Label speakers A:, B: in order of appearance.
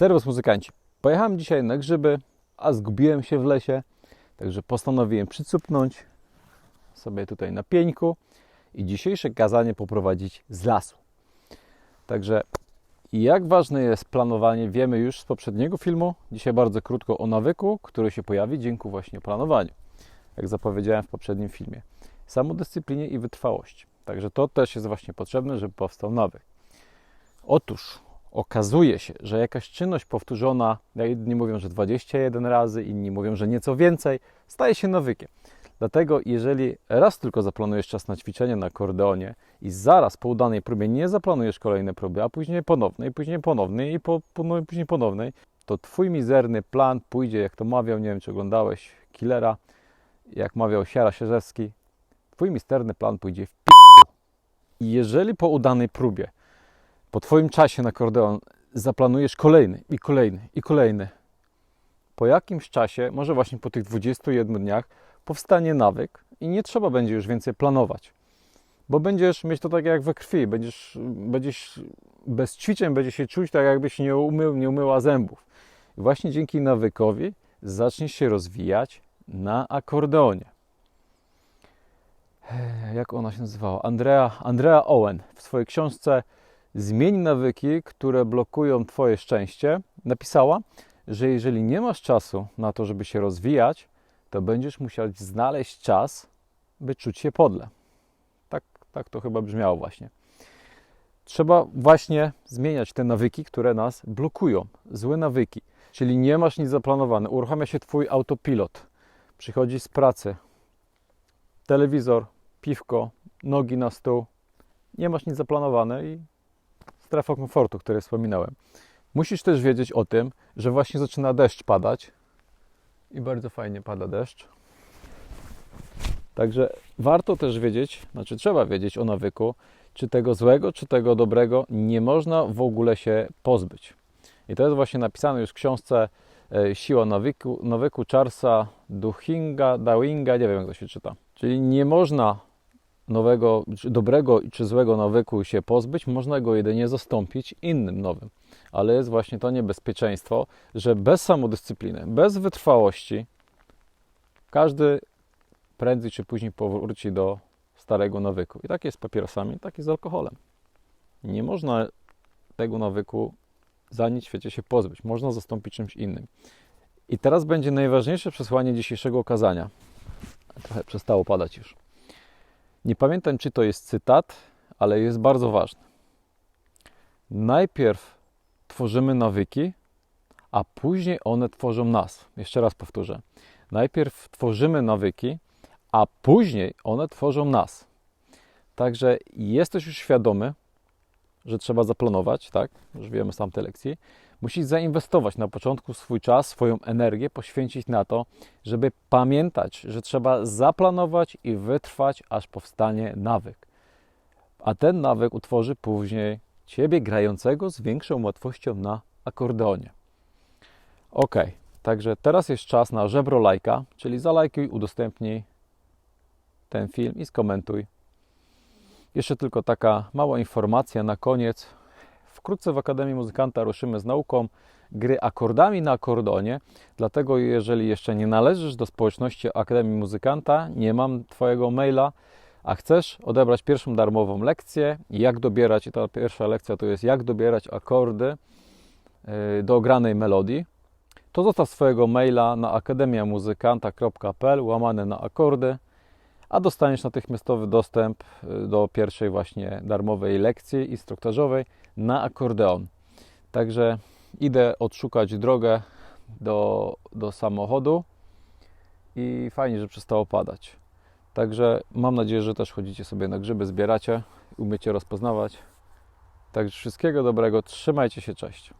A: Serwus muzykanci. Pojechałem dzisiaj na grzyby, a zgubiłem się w lesie, także postanowiłem przycupnąć sobie tutaj na pieńku i dzisiejsze kazanie poprowadzić z lasu. Także jak ważne jest planowanie, wiemy już z poprzedniego filmu. Dzisiaj bardzo krótko o nawyku, który się pojawi dzięki właśnie planowaniu. Jak zapowiedziałem w poprzednim filmie. Samodyscyplinie i wytrwałości. Także to też jest właśnie potrzebne, żeby powstał nawyk. Otóż okazuje się, że jakaś czynność powtórzona, jedni mówią, że 21 razy, inni mówią, że nieco więcej, staje się nawykiem. Dlatego, jeżeli raz tylko zaplanujesz czas na ćwiczenie na akordeonie i zaraz po udanej próbie nie zaplanujesz kolejnej próby, a później ponownej, później ponownej i po, po, no później ponownej, to twój mizerny plan pójdzie, jak to mawiał, nie wiem czy oglądałeś Killera, jak mawiał Siara Sierzewski, twój misterny plan pójdzie w p***. I jeżeli po udanej próbie po Twoim czasie na akordeon zaplanujesz kolejny i kolejny i kolejny, po jakimś czasie, może właśnie po tych 21 dniach, powstanie nawyk i nie trzeba będzie już więcej planować. Bo będziesz mieć to tak jak we krwi, będziesz, będziesz bez ćwiczeń będzie się czuć tak jakbyś nie, umył, nie umyła zębów. I właśnie dzięki nawykowi zaczniesz się rozwijać na akordeonie. Jak ona się nazywała? Andrea, Andrea Owen w swojej książce Zmień nawyki, które blokują Twoje szczęście, napisała, że jeżeli nie masz czasu na to, żeby się rozwijać, to będziesz musiał znaleźć czas, by czuć się podle. Tak, tak to chyba brzmiało właśnie. Trzeba właśnie zmieniać te nawyki, które nas blokują. Złe nawyki. Czyli nie masz nic zaplanowane. Uruchamia się Twój autopilot. Przychodzi z pracy. Telewizor, piwko, nogi na stół. Nie masz nic zaplanowane i strefa komfortu, o której wspominałem. Musisz też wiedzieć o tym, że właśnie zaczyna deszcz padać i bardzo fajnie pada deszcz. Także warto też wiedzieć, znaczy trzeba wiedzieć o nawyku, czy tego złego, czy tego dobrego nie można w ogóle się pozbyć. I to jest właśnie napisane już w książce e, Siła nawyku, nawyku Charlesa Duhinga, Dawinga, nie wiem jak to się czyta. Czyli nie można nowego, czy dobrego czy złego nawyku się pozbyć, można go jedynie zastąpić innym nowym. Ale jest właśnie to niebezpieczeństwo, że bez samodyscypliny, bez wytrwałości, każdy prędzej czy później powróci do starego nawyku. I tak jest z papierosami, tak jest z alkoholem. Nie można tego nawyku za nic w świecie się pozbyć. Można zastąpić czymś innym. I teraz będzie najważniejsze przesłanie dzisiejszego okazania. Trochę przestało padać już. Nie pamiętam, czy to jest cytat, ale jest bardzo ważny. Najpierw tworzymy nawyki, a później one tworzą nas. Jeszcze raz powtórzę. Najpierw tworzymy nawyki, a później one tworzą nas. Także jesteś już świadomy, że trzeba zaplanować, tak? Już wiemy z tamtej lekcji. Musisz zainwestować na początku swój czas, swoją energię, poświęcić na to, żeby pamiętać, że trzeba zaplanować i wytrwać, aż powstanie nawyk. A ten nawyk utworzy później ciebie grającego z większą łatwością na akordeonie. Ok, także teraz jest czas na żebro lajka, czyli zalajkuj, udostępnij ten film i skomentuj. Jeszcze tylko taka mała informacja na koniec. Wkrótce w Akademii Muzykanta ruszymy z nauką gry akordami na akordonie. Dlatego, jeżeli jeszcze nie należysz do społeczności Akademii Muzykanta, nie mam Twojego maila, a chcesz odebrać pierwszą darmową lekcję, jak dobierać, i ta pierwsza lekcja to jest jak dobierać akordy y, do ogranej melodii, to zostaw swojego maila na akademiamuzykanta.pl łamane na akordy a dostaniesz natychmiastowy dostęp y, do pierwszej właśnie darmowej lekcji instruktażowej na akordeon. Także idę odszukać drogę do, do samochodu i fajnie, że przestało padać. Także mam nadzieję, że też chodzicie sobie na grzyby, zbieracie, umiecie rozpoznawać. Także wszystkiego dobrego, trzymajcie się, cześć.